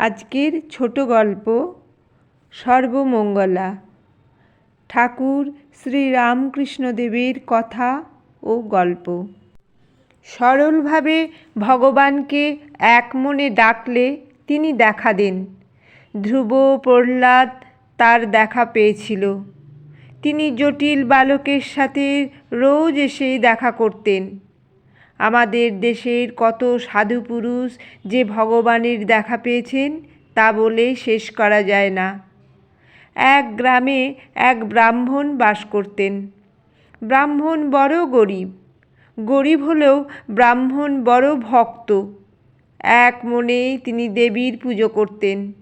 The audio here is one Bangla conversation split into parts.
আজকের ছোট গল্প সর্বমঙ্গলা। ঠাকুর শ্রী রামকৃষ্ণদেবের কথা ও গল্প। সরলভাবে ভগবানকে এক মনে ডাকলে তিনি দেখা দেন। ধ্রুব প্রহ্লাদ তার দেখা পেয়েছিল। তিনি জটিল বালকের সাথে রোজ এসেই দেখা করতেন। আমাদের দেশের কত সাধু পুরুষ যে ভগবানের দেখা পেয়েছেন, তা বলে শেষ করা যায় না। এক গ্রামে এক ব্রাহ্মণ বাস করতেন। ব্রাহ্মণ বড় গরিব। গরিব হলেও ব্রাহ্মণ বড় ভক্ত। এক মনে তিনি দেবীর পুজো করতেন।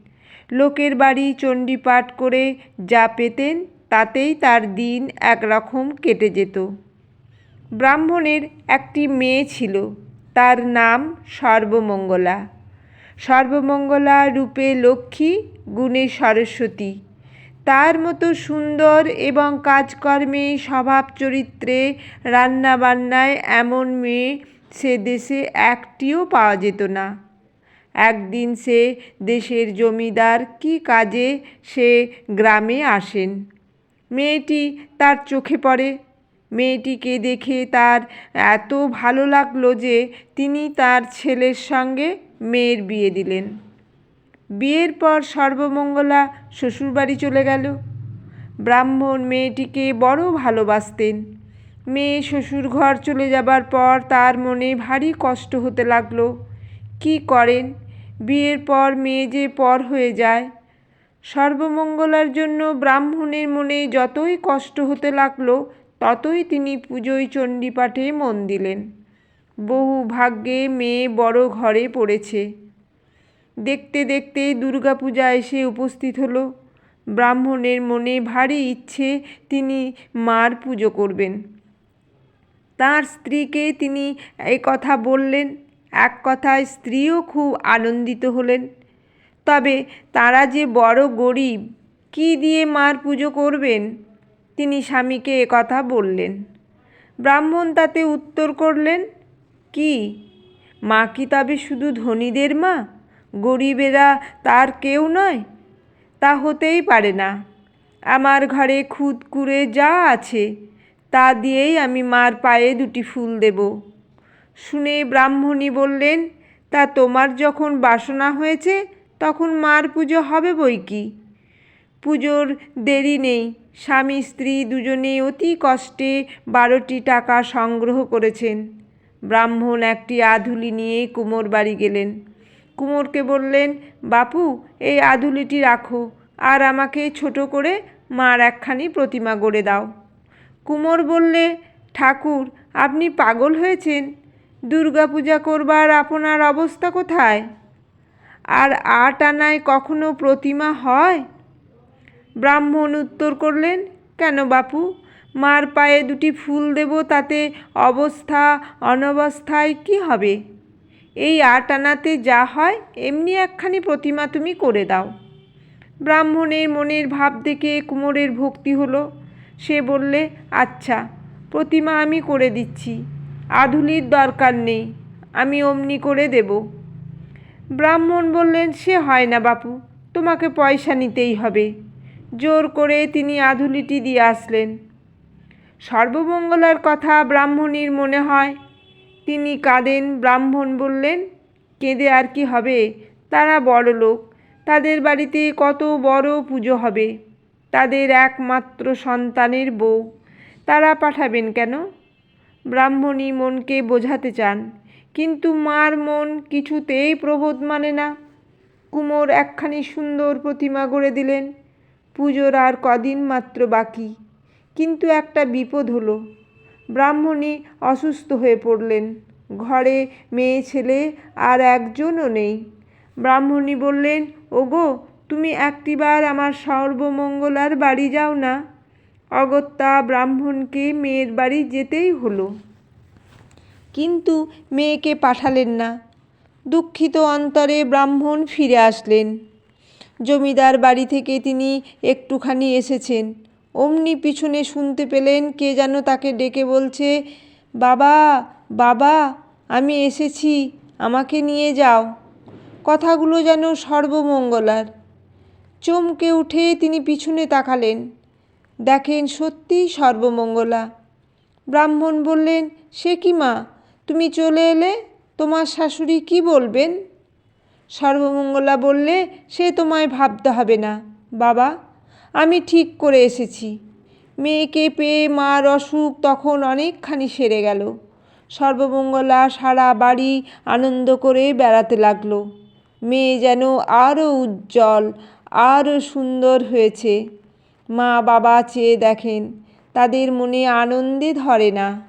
লোকের বাড়ি চণ্ডী পাঠ করে যা পেতেন, তাতেই তার দিন একরকম কেটে যেত। ব্রাহ্মণের একটি মেয়ে ছিল, তার নাম সর্বমঙ্গলা। সর্বমঙ্গলা রূপে লক্ষ্মী গুণে সরস্বতী। তার মতো সুন্দর এবং কাজকর্মে স্বভাব চরিত্রে রান্নাবান্নায় এমন মেয়ে সে দেশে একটিও পাওয়া যেত না। একদিন সে দেশের জমিদার কি কাজে সে গ্রামে আসেন। মেয়েটি তার চোখে পড়ে মেয়েটিকে দেখে তার এত ভালো লাগল যে তিনি তার ছেলের সঙ্গে মেয়ের বিয়ে দিলেন। বিয়ের পর সর্বমঙ্গলা শ্বশুরবাড়ি চলে গেল। ব্রাহ্মণ মেয়েটিকে বড় ভালোবাসতেন। মেয়ে শ্বশুর ঘর চলে যাবার পর তার মনে ভারী কষ্ট হতে লাগল। কি করেন? বিয়ের পর মেয়ে যে পর হয়ে যায়। সর্বমঙ্গলার জন্য ব্রাহ্মণের মনে যতই কষ্ট হতে লাগল ততই তিনি পুজোয় চণ্ডীপাঠে মন দিলেন। বহু ভাগ্যে মেয়ে বড় ঘরে পড়েছে। দেখতে দেখতে দুর্গাপূজা এসে উপস্থিত হলো। ব্রাহ্মণের মনে ভারী ইচ্ছে তিনি মার পুজো করবেন। তার স্ত্রীকে তিনি এই কথা বললেন। এক কথায় স্ত্রীও খুব আনন্দিত হলেন। তবে তারা যে বড় গরিব, কি দিয়ে মার পুজো করবেন? তিনি স্বামীকে কথা বললেন। ব্রাহ্মণ তাতে উত্তর করলেন, কি? মা কি তবে শুধু ধনীদের মা? গরিবেরা তার কেউ নয়? তা হতেই পারে না। আমার ঘরে খুদ কুড়ে যা আছে, তা দিয়েই আমি মার পায়ে দুটি ফুল দেব। শুনে ব্রাহ্মণী বললেন, তা তোমার যখন বাসনা হয়েছে, তখন মার পুজো হবে বই কি? পুজোর দেরি নেই। স্বামী, স্ত্রী দুজনে অতি কষ্টে বারোটি টাকা সংগ্রহ করেছেন। ব্রাহ্মণ একটি আধুলি নিয়ে কুমোর বাড়ি গেলেন। কুমোরকে বললেন, বাপু, এই আধুলিটি রাখো, আর আমাকে ছোট করে মার একখানি প্রতিমা গড়ে দাও। কুমোর বললে, ঠাকুর, আপনি পাগল হয়েছেন? দুর্গাপূজা করবার আপনার অবস্থা কোথায়? আর আট আনায় কখনো প্রতিমা হয়? ব্রাহ্মণ উত্তর করলেন, কেন বাপু? মার পায়ে দুটি ফুল দেব, তাতে অবস্থা অনবস্থায় কি হবে? এই আট আনাতে যা হয়, এমনি একখানি প্রতিমা তুমি করে দাও। ব্রাহ্মণের মনের ভাব দেখে কুমোরের ভক্তি হলো। সে বললে আচ্ছা প্রতিমা আমি করে দিচ্ছি আধুলির দরকার নেই, আমি অমনি করে দেব। ব্রাহ্মণ বললেন, সে হয় না বাপু, তোমাকে পয়সা নিতেই হবে। জোর করে তিনি আধুলিটি দিয়ে আসলেন। সর্বমঙ্গলার কথা ব্রাহ্মণীর মনে হয়, তিনি কাঁদেন, ব্রাহ্মণ বললেন, কেঁদে আর কি হবে? তারা বড় লোক, তাদের বাড়িতে কত বড় পুজো হবে। তাদের একমাত্র সন্তানের বউ, তারা পাঠাবেন কেন? ব্রাহ্মণী মনকে বোঝাতে চান, কিন্তু মার মন কিছুতেই প্রবোধ মানে না। কুমোর একখানি সুন্দর প্রতিমা গড়ে দিলেন পুজোর আর কদিন মাত্র বাকি। কিন্তু একটা বিপদ হলো। ব্রাহ্মণী অসুস্থ হয়ে পড়লেন। ঘরে মেয়ে ছেলে আর একজনও নেই। ব্রাহ্মণী বললেন, ওগো, তুমি একটিবার আমার সর্বমঙ্গলার বাড়ি যাও না। অগত্যা ব্রাহ্মণকে মেয়ের বাড়ি যেতেই হলো। কিন্তু মেয়েকে পাঠালেন না। দুঃখিত অন্তরে ব্রাহ্মণ ফিরে আসলেন। জমিদার বাড়ি থেকে তিনি একটুখানি এসেছেন। অমনি পিছনে শুনতে পেলেন কে যেন তাকে ডেকে বলছে, বাবা বাবা, আমি এসেছি, আমাকে নিয়ে যাও। কথাগুলো যেন সর্বমঙ্গলার। চমকে উঠে তিনি পিছনে তাকালেন। দেখেন সত্যিই সর্বমঙ্গলা। ব্রাহ্মণ বললেন, সে কি মা? তুমি চলে এলে? তোমার শাশুড়ি কি বলবেন? সর্বমঙ্গলা বললে, সে তোমায় ভাবতে হবে না। বাবা, আমি ঠিক করে এসেছি। মেয়েকে পেয়ে মার অসুখ তখন অনেকখানি সেরে গেল। সর্বমঙ্গলা সারা বাড়ি আনন্দ করে বেড়াতে লাগল। মেয়ে যেন আরও উজ্জ্বল আরও সুন্দর হয়েছে। মা বাবা চেয়ে দেখেন, তাদের মনে আনন্দে ধরে না।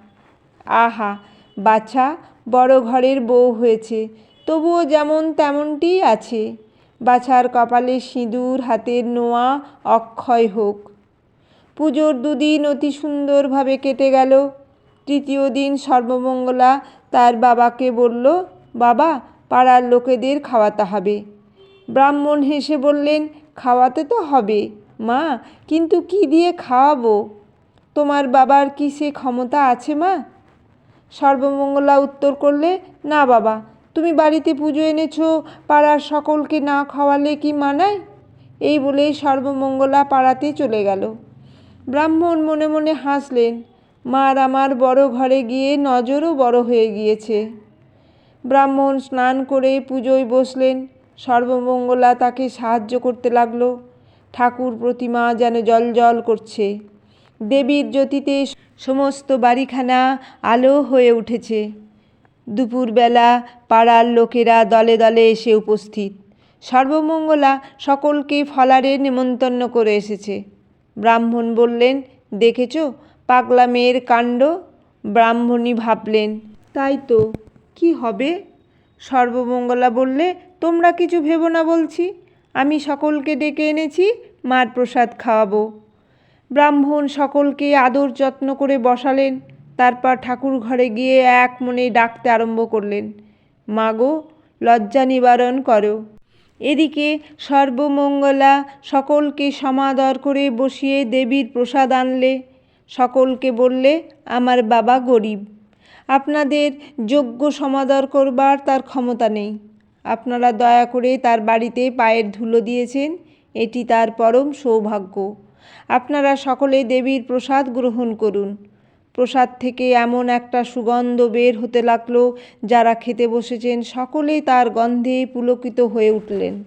আহা বাচ্চা বড় ঘরের বউ হয়েছে। তবুও যেমন তেমনটিই আছে। বাছার কপালে সিঁদুর, হাতের নোয়া, অক্ষয় হোক। পুজোর দুদিন অতি সুন্দরভাবে কেটে গেল। তৃতীয় দিন সর্বমঙ্গলা তার বাবাকে বলল, বাবা, পাড়ার লোকেদের খাওয়াতে হবে। ব্রাহ্মণ হেসে বললেন, খাওয়াতে তো হবে, মা, কিন্তু কি দিয়ে খাওয়াবো? তোমার বাবার কি সে ক্ষমতা আছে, মা? সর্বমঙ্গলা উত্তর করলে, না বাবা তুমি বাড়িতে পুজো এনেছো, পাড়ার সকলকে না খাওয়ালে কি মানায়? এই বলে সর্বমঙ্গলা পাড়াতে চলে গেল। ব্রাহ্মণ মনে মনে হাসলেন মার আমার বড় ঘরে গিয়ে নজরও বড় হয়ে গিয়েছে। ব্রাহ্মণ স্নান করে পুজোয় বসলেন, সর্বমঙ্গলা তাকে সাহায্য করতে লাগল। ঠাকুর প্রতিমা যেন জল করছে। দেবীর জ্যোতিতে সমস্ত বাড়িখানা আলো হয়ে উঠেছে। দুপুরবেলা পাড়ার লোকেরা দলে দলে এসে উপস্থিত। সর্বমঙ্গলা সকলকে ফলারে নেমন্তন্ন করে এসেছে। ব্রাহ্মণ বললেন, দেখেছ, পাগলা মেয়ের কাণ্ড? ব্রাহ্মণী ভাবলেন, তাই তো, কি হবে? সর্বমঙ্গলা বললে, তোমরা কিছু ভেবো না বলছি, আমি সকলকে ডেকে এনেছি, মার প্রসাদ খাওয়াবো। ব্রাহ্মণ সকলকে আদর যত্ন করে বসালেন। তারপর ঠাকুর ঘরে গিয়ে এক মনে ডাকতে আরম্ভ করলেন, মাগো, লজ্জা নিবারণ করো। এদিকে সর্বমঙ্গলা সকলকে সমাদর করে বসিয়ে দেবীর প্রসাদ আনলে। সকলকে বললে, আমার বাবা গরিব। আপনাদের যোগ্য সমাদর করবার তার ক্ষমতা নেই। আপনারা দয়া করে তার বাড়িতে পায়ের ধুলো দিয়েছেন, এটি তার পরম সৌভাগ্য। আপনারা সকলে দেবীর প্রসাদ গ্রহণ করুন। প্রসাদ থেকে এমন একটা সুগন্ধ বের হতে লাগল, যারা খেতে বসেছেন সকলেই তার গন্ধে পুলকিত হয়ে উঠলেন।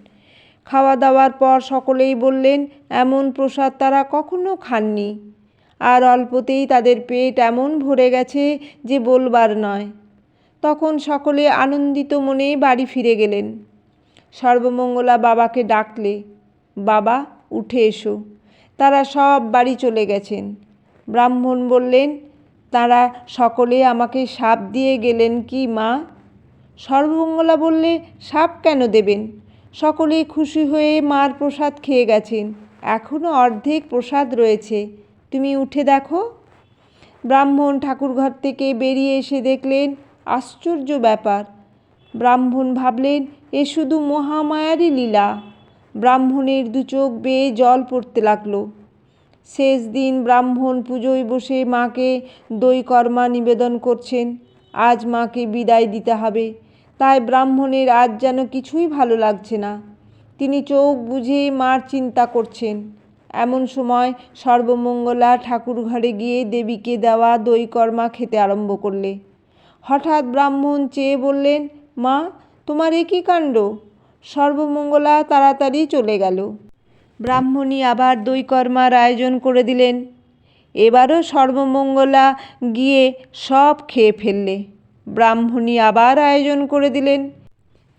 খাওয়া দাওয়ার পর সকলেই বললেন, এমন প্রসাদ তারা কখনো খাননি। আর অল্পতেই তাদের পেট এমন ভরে গেছে যে বলবার নয়। তখন সকলে আনন্দিত মনে বাড়ি ফিরে গেলেন। সর্বমঙ্গলা বাবাকে ডাকলে, বাবা, উঠে এসো। তারা সব বাড়ি চলে গেছেন। ব্রাহ্মণ বললেন তারা সকলে আমাকে সাপ দিয়ে গেলেন কি, মা? সর্বমঙ্গলা বললে, সাপ কেন দেবেন? সকলে খুশি হয়ে মার প্রসাদ খেয়ে গেছেন। এখনও অর্ধেক প্রসাদ রয়েছে। তুমি উঠে দেখো। ব্রাহ্মণ ঠাকুরঘর থেকে বেরিয়ে এসে দেখলেন, আশ্চর্য ব্যাপার। ব্রাহ্মণ ভাবলেন, এ শুধু মহামায়ারই লীলা। ব্রাহ্মণের দু চোখ বেয়ে জল পড়তে লাগল। শেষ দিন ব্রাহ্মণ পুজোয় বসে মাকে দই কর্মা নিবেদন করছেন। আজ মাকে বিদায় দিতে হবে। তাই ব্রাহ্মণের আজ যেন কিছুই ভালো লাগছে না। তিনি চোখ বুঝে মার চিন্তা করছেন। এমন সময় সর্বমঙ্গলা ঠাকুর ঘরে গিয়ে দেবীকে দেওয়া দই কর্মা খেতে আরম্ভ করলে। হঠাৎ ব্রাহ্মণ চেয়ে বললেন, মা, তোমার এ কী কাণ্ড? সর্বমঙ্গলা তাড়াতাড়ি চলে গেল। ব্রাহ্মণী আবার দৈকর্মার আয়োজন করে দিলেন। এবারও সর্বমঙ্গলা গিয়ে সব খেয়ে ফেললে। ব্রাহ্মণী আবার আয়োজন করে দিলেন।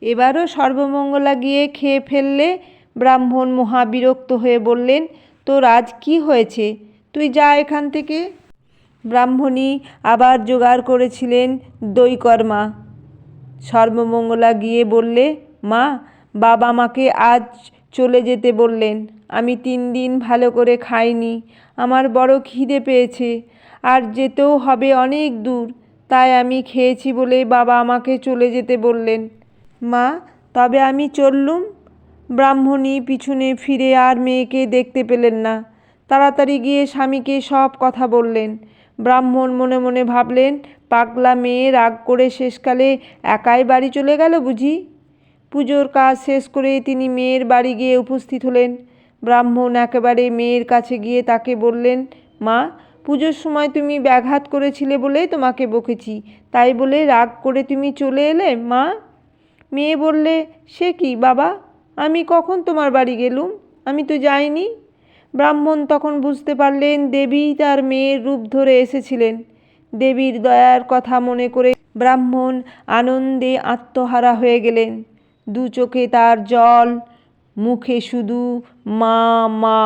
এবারও সর্বমঙ্গলা গিয়ে খেয়ে ফেললে ব্রাহ্মণ মহাবিরক্ত হয়ে বললেন, তোর আজ কি হয়েছে? তুই যা এখান থেকে। ব্রাহ্মণী আবার জোগাড় করেছিলেন দৈকর্মা সর্বমঙ্গলা গিয়ে বললে, মা, বাবা মাকে আজ চলে যেতে বললেন, আমি তিন দিন ভালো করে খাইনি, আমার বড় খিদে পেয়েছে, আর যেতেও হবে অনেক দূর, তাই আমি খেয়েছি বলে বাবা আমাকে চলে যেতে বললেন। মা, তবে আমি চললুম? ব্রাহ্মণী পিছনে ফিরে আর মেয়েকে দেখতে পেলেন না। তাড়াতাড়ি গিয়ে স্বামীকে সব কথা বললেন। ব্রাহ্মণ মনে মনে ভাবলেন, পাগলা মেয়ে রাগ করে শেষকালে একাই বাড়ি চলে গেল বুঝি? পুজোর কাজ শেষ করে তিনি মেয়ের বাড়ি গিয়ে উপস্থিত হলেন। ব্রাহ্মণ একেবারে মেয়ের কাছে গিয়ে তাকে বললেন, মা, পুজোর সময় তুমি ব্যাঘাত করেছিলে বলে তোমাকে বকেছি। তাই বলে রাগ করে তুমি চলে এলে, মা? মেয়ে বললে, সে কি, বাবা? আমি কখন তোমার বাড়ি গেলুম? আমি তো যাইনি। ব্রাহ্মণ তখন বুঝতে পারলেন দেবী তার মেয়ের রূপ ধরে এসেছিলেন। দেবীর দয়ার কথা মনে করে ব্রাহ্মণ আনন্দে আত্মহারা হয়ে গেলেন। দু চোখে তার জল মুখে শুধু মা মা।